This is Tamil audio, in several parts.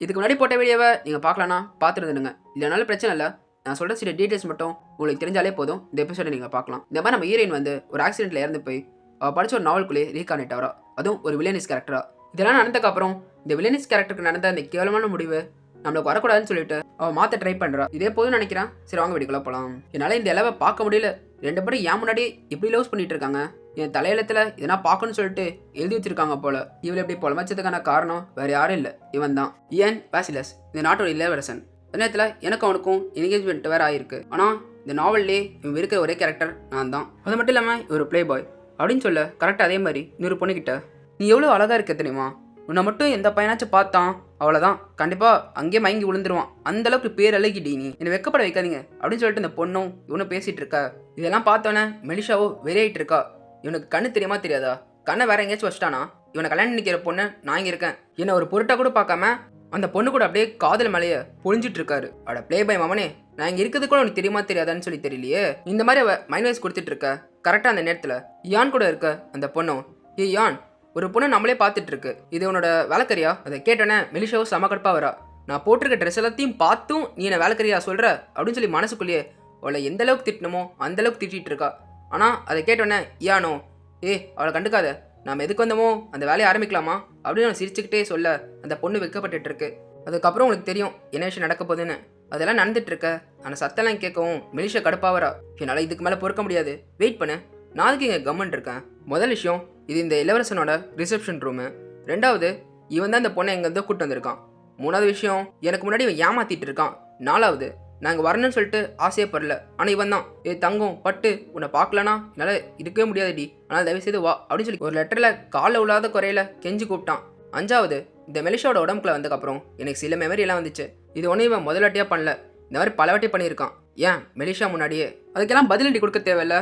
இதுக்கு முன்னாடி போட்ட வீடியோவை நீங்கள் பார்க்கலன்னா பார்த்துருந்துடுங்க இல்லைனாலும் பிரச்சனை இல்லை. நான் சொல்கிற சில டீட்டெயில்ஸ் மட்டும் உங்களுக்கு தெரிஞ்சாலே போதும். இந்த எபிசோடை நீங்கள் பார்க்கலாம். இந்த மாதிரி நம்ம ஹீரோயின் வந்து ஒரு ஆக்சிடென்ட்டில் இறந்து போய் அவள் படித்த ஒரு நாவல்குள்ளேயே ரீகானெக்ட் ஆகிறா அதுவும் ஒரு வில்லியனிஸ் கேரக்டரா இதெல்லாம் நடந்ததுக்கப்புறம் இந்த வில்லியனிஸ் கேரக்டருக்கு நடந்த அந்த கேவலமான முடிவு நம்மளுக்கு வரக்கூடாதுன்னு சொல்லிட்டு அவள் மாற்ற ட்ரை பண்ணுறா இதே போதும் நினைக்கிறான். சரி வாங்க வீடுக்குள்ளே போகலாம் என்னால் இந்த இலவை பார்க்க முடியல. ரெண்டு பேரும் ஏன் முன்னாடி இப்படி லவ்ஸ் பண்ணிட்டு இருக்காங்க என் தலையெழுத்தில் இதனா பார்க்கணும்னு சொல்லிட்டு எழுதி வச்சிருக்காங்க போல. இவளை இப்படி புலமைச்சதுக்கான காரணம் வேற யாரும் இல்லை. இவன் தான் இயன் பாசிலஸ். இந்த நாட்டோட இளவரசன். அந்த நேரத்தில் எனக்கு அவனுக்கும் என்கேஜ்மெண்ட் வேற ஆயிருக்கு. ஆனால் இந்த நாவல்லே இவன் இருக்கிற ஒரே கேரக்டர் நான் தான் அது மட்டும் இல்லாமல் இவர் ப்ளே பாய் அப்படின்னு சொல்ல கரெக்டாக அதே மாதிரி இன்னொரு பொண்ணுக்கிட்ட நீ எவ்வளோ அழகாக இருக்க தெரியுமா? உன்னை மட்டும் எந்த பையனாச்சும் பார்த்தான் அவ்வளோதான் கண்டிப்பாக அங்கேயே மயங்கி விழுந்துருவான். அந்த அளவுக்கு பேர் அழகிடி நீ. என்னை வெக்கப்பட வைக்காதீங்க. அப்படின்னு சொல்லிட்டு இந்த பொண்ணும் இவனும் பேசிட்டு இருக்கா. இதெல்லாம் பார்த்தோன்னே மெலிஷாவோ வெறியாயிட்டு இருக்கா. இவனுக்கு கண்ணு தெரியுமா தெரியாதா? கண்ணை வேற எங்கேயாச்சும் வச்சிட்டானா? இவனை கல்யாணம் நிற்கிற பொண்ணு நான் இங்கே இருக்கேன். என்னை ஒரு பொருட்டா கூட பார்க்காம அந்த பொண்ணு கூட அப்படியே காதல் மலையை பொழிஞ்சிட்டு இருக்காரு. அட ப்ளே பை மாமனே நான் இங்கே இருக்கிறது கூட உனக்கு தெரியுமா தெரியாதான்னு சொல்லி தெரியலையே. இந்த மாதிரி அவ மைண்ட் வைஸ் கொடுத்துட்டு இருக்க. கரெக்டாக அந்த நேரத்தில் யான் கூட இருக்க அந்த பொண்ணும்? ஏ யான் ஒரு பொண்ணு நம்மளே பார்த்துட்டு இருக்கு இது உன்னோட வேலைக்கறியா? அதை கேட்டோன்னே மெலிஷாவும் செம கடுப்பா வரா. நான் போட்டிருக்க ட்ரெஸ் எல்லாத்தையும் பார்த்தும் நீ என்ன வேலைக்கறியா சொல்கிற அப்படின்னு சொல்லி மனசுக்குள்ளேயே அவளை எந்த அளவுக்கு திட்டணுமோ அந்த அளவுக்கு திட்டிகிட்டு இருக்கா. ஆனால் அதை கேட்டோன்னே யானோ ஏ அவளை கண்டுக்காத. நாம் எதுக்கு வந்தோமோ? அந்த வேலையை ஆரம்பிக்கலாமா? அப்படின்னு அவன் சிரிச்சுக்கிட்டே சொல்ல அந்த பொண்ணு வைக்கப்பட்டு இருக்கு அதுக்கப்புறம் உங்களுக்கு தெரியும் என்ன விஷயம் நடக்க போகுதுன்னு. அதெல்லாம் நடந்துட்டு இருக்க அந்த சத்தெல்லாம் கேட்கவும் மெலிஷா கடுப்பாவரா என்னால் இதுக்கு மேலே பொறுக்க முடியாது. வெயிட் பண்ணு. நான் அதுக்கு இங்கே கம்மன் இருக்கேன். முதல் விஷயம் இது இந்த இளவரசனோட ரிசப்ஷன் ரூமு ரெண்டாவது இவன் தான் இந்த பொண்ணை எங்கேருந்தோ கூட்டு வந்திருக்கான். மூணாவது விஷயம் எனக்கு முன்னாடி இவன் ஏமாத்திட்டு இருக்கான். நாலாவது நாங்கள் வரணும்னு சொல்லிட்டு ஆசையே படல ஆனால் இவன் தான். ஏ தங்கம் பட்டு உன்னை பார்க்கலனா? என்னால் இருக்கவே முடியாதுடி. ஆனால் தயவு செய்து வா அப்படின்னு சொல்லி ஒரு லெட்டரில் காலில் உள்ளாத குறையில கெஞ்சி கூப்பிட்டான். அஞ்சாவது இந்த மெலிஷாவோட உடம்புக்குள்ள வந்ததுக்கப்புறம் எனக்கு சில மெமரி எல்லாம் வந்துச்சு. இது ஒன்றும் இவன் முதலாட்டியாக பண்ணல. இந்த மாதிரி பலவாட்டி பண்ணியிருக்கான். ஏன் மெலிஷா முன்னாடியே? அதுக்கெல்லாம் பதிலடி கொடுக்க தேவையில்ல.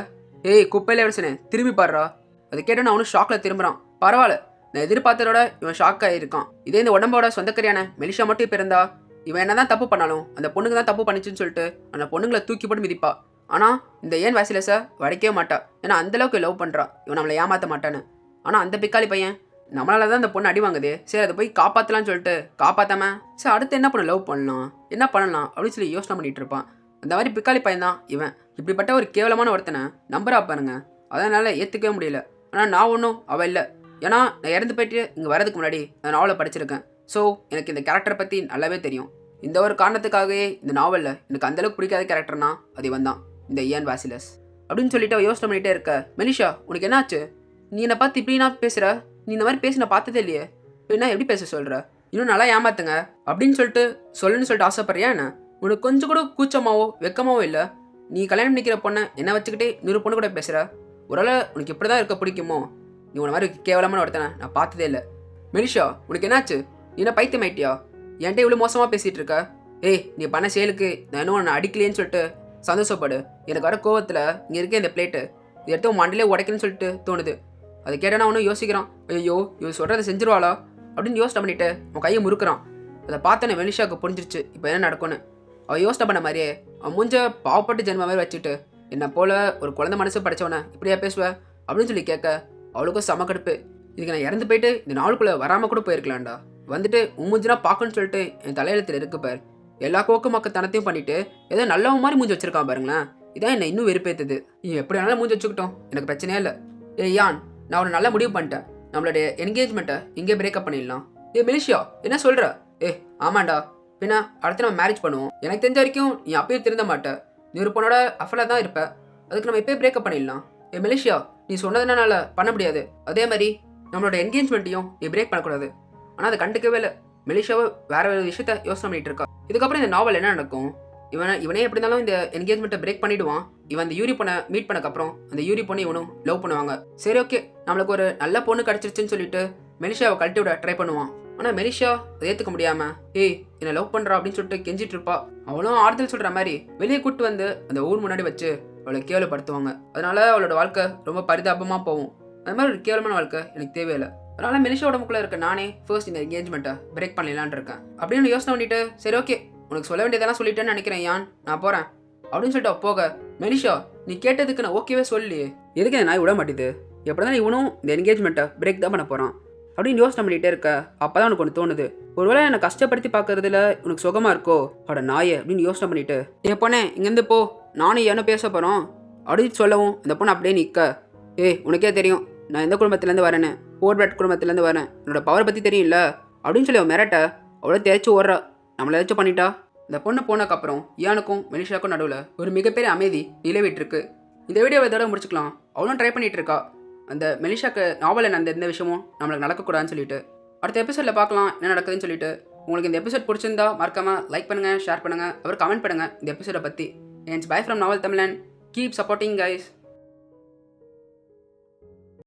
ஏய் குப்பையில விடசனே திரும்பி பாடுறா அதை கேட்டோன்னு அவனும் ஷாக்கில் திரும்புகிறான் பரவாயில்ல நான் எதிர்பார்த்ததோட இவன் ஷாக் ஆகியிருக்கான் இதே இந்த உடம்போட சொந்தக்கரியான மெலிஷா மட்டும் இப்போ இருந்தா இவன் என்னதான் தப்பு பண்ணாலும் அந்த பொண்ணுங்க தான் தப்பு பண்ணிச்சுன்னு சொல்லிட்டு அந்த பொண்ணுங்களை தூக்கி போட்டு மிதிப்பா. ஆனால் இந்த ஏன் வாசிலஸை வடைக்கவே மாட்டா. ஏன்னா அந்தளவுக்கு லவ் பண்ணுறான் இவன் நம்மளை ஏமாற்ற மாட்டான்னு. ஆனால் அந்த பிக்காளி பையன் நம்மளால தான் அந்த பொண்ணு அடி வாங்குது. சரி அதை போய் காப்பாற்றலாம்னு சொல்லிட்டு காப்பாற்றாம சரி அடுத்து என்ன பண்ண லவ் பண்ணலாம்? என்ன பண்ணலாம்? அப்படின்னு சொல்லி யோசனை பண்ணிகிட்டு இருப்பான். அந்த மாதிரி பிக்காளி பையன் தான் இவன். இப்படிப்பட்ட ஒரு கேவலமான ஒருத்தனை நம்பரா பாருங்க. அதனால் ஏற்றுக்கவே முடியல. ஆனால் நான் ஒன்றும் அவள் இல்லை. ஏன்னா நான் இறந்து போயிட்டு இங்கே வரதுக்கு முன்னாடி நான் நாவலை படிச்சிருக்கேன். ஸோ எனக்கு இந்த கேரக்டரை பற்றி நல்லாவே தெரியும். இந்த ஒரு காரணத்துக்காகவே இந்த நாவலில் எனக்கு அந்தளவுக்கு பிடிக்காத கேரக்டர்னா அது இவன் தான் இந்த ஏன் வாசிலஸ் அப்படின்னு சொல்லிட்டு அவள் யோசனை பண்ணிகிட்டே இருக்க. மெலிஷா உனக்கு என்னாச்சு? நீ என்னை பார்த்து இப்படி நான் பேசுகிற நீ இந்த மாதிரி பேசி நான் பார்த்ததே இல்லையே. என்ன எப்படி பேச சொல்கிற இன்னும் நல்லா ஏமாத்துங்க. அப்படின்னு சொல்லிட்டு சொல்லுன்னு சொல்லிட்டு ஆசைப்படுறியா என்ன? உனக்கு கொஞ்சம் கூட கூச்சமாவோ வெக்கமாவோ இல்லை. நீ கல்யாணம் பண்ணிக்கிற பொண்ணை என்ன வச்சுக்கிட்டே இன்னொரு பொண்ணு கூட பேசுகிற ஒருவேளை உனக்கு இப்படி தான் இருக்க பிடிக்குமோ? நீ உன மாதிரி கேவலமான ஒருத்தனை நான் பார்த்ததே இல்லை. மெனிஷா உனக்கு என்னாச்சு? நீ என்ன பைத்தியம் ஆயிட்டியா என்கிட்ட இவ்வளோ மோசமாக பேசிகிட்டு இருக்க. ஏய் நீ பண்ண செயலுக்கு நான் இன்னும் உன்னை அடிக்கலையேன்னு சொல்லிட்டு சந்தோஷப்படு. எனக்கு வர கோவத்தில் இங்கே இருக்க இந்த பிளேட்டு இது எடுத்து உன் மண்டலே உடைக்கணும்னு சொல்லிட்டு தோணுது. அது கேட்டனா அவனும் யோசிக்கிறான். ஐயோ இவன் சொல்கிறத செஞ்சிருவாளா? அப்படின்னு யோசனை பண்ணிட்டு உன் கையை முறுக்குறான். அதை பார்த்தோன்னே மெலிஷாவுக்கு புரிஞ்சிருச்சு. இப்போ என்ன நடக்கும்னு? அவள் யோசனை பண்ண மாதிரியே. அவன் மூஞ்ச பாவப்பட்டு ஜென்மாவே வச்சுட்டு என்னை போல ஒரு குழந்தை மனசு படிச்சவன இப்படியா பேசுவ? அப்படின்னு சொல்லி கேட்க அவளுக்கும் செம கடுப்பு. இதுக்கு நான் இறந்து போயிட்டு இந்த நாளுக்குள்ளே வராமல் கூட போயிருக்கலாம்டா. வந்துட்டு உன் மூஞ்சினா பார்க்கணும்னு சொல்லிட்டு என் தலையெழுத்தில் இருக்கு பார். எல்லா கோக்கு மக்கத்தனத்தையும் பண்ணிட்டு ஏதோ நல்லவன் மாதிரி மூஞ்சி வச்சிருக்கான் பாருங்களேன். இதான் என்னை இன்னும் வெறுப்பேத்துது. நீ எப்படி வேணாலும் மூஞ்சி வச்சுக்கிட்டோம். எனக்கு பிரச்சனையே இல்லை. ஏ யான் நான் ஒரு நல்ல முடிவு பண்ணிட்டேன். நம்மளுடைய என்கேஜ்மெண்ட்டை இங்கே பிரேக்கப் பண்ணிடலாம். ஏ மெலிஷியா என்ன சொல்கிற ஏ ஆமாண்டா. பின்ன அடுத்து நம்ம மேரேஜ் பண்ணுவோம். எனக்கு தெரிஞ்ச வரைக்கும் நீ அப்பயும் திருந்த மாட்ட. நீ ஒரு பொண்ணோட அஃபலாக தான் இருப்ப. அதுக்கு நம்ம இப்போயே பிரேக்கப் பண்ணிடலாம். ஏ மெலிஷியா நீ சொன்னதுனால பண்ண முடியாது. அதே மாதிரி நம்மளோட என்கேஜ்மெண்ட்டையும் நீ பிரேக் பண்ணக்கூடாது. ஆனால் அதை கண்டுக்கவே இல்லை. மெலேஷியாவை வேற வேறு விஷயத்த யோசனை பண்ணிட்டு இருக்கா. இதுக்கப்புறம் இந்த நாவல் என்ன நடக்கும்? இவனை இவனே எப்படி இருந்தாலும் இந்த என்கேஜ்மெண்ட்டை பிரேக் பண்ணிடுவான். இவன் அந்த யூரி பொண்ணை மீட் பண்ணக்கப்புறம் அந்த யூரி பொண்ணு இவனும் லவ் பண்ணுவாங்க. சரி ஓகே நம்மளுக்கு ஒரு நல்ல பொண்ணு கிடச்சிருச்சுன்னு சொல்லிட்டு மெலிஷாவை கழட்டி விட ட்ரை பண்ணுவான். ஆனால் மெலிஷா அதை ஏற்றுக்க முடியாம ஏய் என்னை லவ் பண்ணுறா அப்படின்னு சொல்லிட்டு கெஞ்சிட்டு இருப்பா அவளும் ஆறுதல் சொல்கிற மாதிரி வெளியே கூட்டு வந்து அந்த ஊர் முன்னாடி வச்சு அவளை கேவலப்படுத்துவாங்க. அதனால அவளோட வாழ்க்கை ரொம்ப பரிதாபமாக போகும். அது மாதிரி ஒரு கேவலமான வாழ்க்கை எனக்கு தேவையில்லை. அதனால மெலிஷா உடம்புக்குள்ள இருக்க நானே ஃபர்ஸ்ட் இந்த என்கேஜ்மெண்ட்டை பிரேக் பண்ணலான்னு இருக்கேன். அப்படின்னு யோசனை பண்ணிட்டு சரி ஓகே உனக்கு சொல்ல வேண்டியதெல்லாம் சொல்லிட்டேன்னு நினைக்கிறேன் யான்? நான் போகிறேன் அப்படின்னு சொல்லிட்டு போக மெலிஷா நீ கேட்டதுக்கு நான் ஓகேவே சொல்லலையே. எதுக்கு இந்த நாய் விட மாட்டேது? எப்படிதான் இவனும் இந்த என்கேஜ்மெண்ட்டை பிரேக் தான் பண்ண போகிறான் அப்படின்னு யோசனை பண்ணிகிட்டே இருக்க. அப்போ தான் உனக்கு ஒன்று தோணுது. ஒருவேளை என்னை கஷ்டப்படுத்தி பார்க்குறதுல உனக்கு சுகமாக இருக்கோ? அட நாயே அப்படின்னு யோசனை பண்ணிட்டு ஏ பொண்ணே இங்கேருந்து போ. நானும் ஏனோ பேச போகிறோம் அப்படின்னு சொல்லவும் இந்த பொண்ணு அப்படியே நிற்க ஏய் உனக்கே தெரியும். நான் எந்த குடும்பத்துலேருந்து வரேன்னு? போர் பிளட் குடும்பத்துலேருந்து வரேன். என்னோட பவரை பற்றி தெரியும்ல? அப்படின்னு சொல்லி அவன் மிரட்ட அவ்வளோ தேய்ச்சி ஓடுறா. நம்மளை ஏதாச்சும் பண்ணிட்டா? இந்த பொண்ணு போனதுக்கப்புறம் இயானுக்கும் மெலிஷாக்கும் நடுவில் ஒரு மிகப்பெரிய அமைதி நிலவிட்டுருக்கு இந்த வீடியோவை இதோட முடிச்சுக்கலாம். அவளும் ட்ரை பண்ணிகிட்டு இருக்கா. அந்த மெலிஷாக்கு நாவலில் அந்த எந்த விஷயமும் நம்மளுக்கு நடக்கக்கூடாதுன்னு சொல்லிட்டு. அடுத்த எபிசோடில் பார்க்கலாம் என்ன நடக்குதுன்னு சொல்லிட்டு. உங்களுக்கு இந்த எபிசோட் பிடிச்சிருந்தா மறக்காம லைக் பண்ணுங்கள் ஷேர் பண்ணுங்கள் அப்புறம் கமெண்ட் பண்ணுங்கள் இந்த எபிசோடை பற்றி என்ஸ் பை ஃப்ரம் நாவல் தமிழன். Keep supporting guys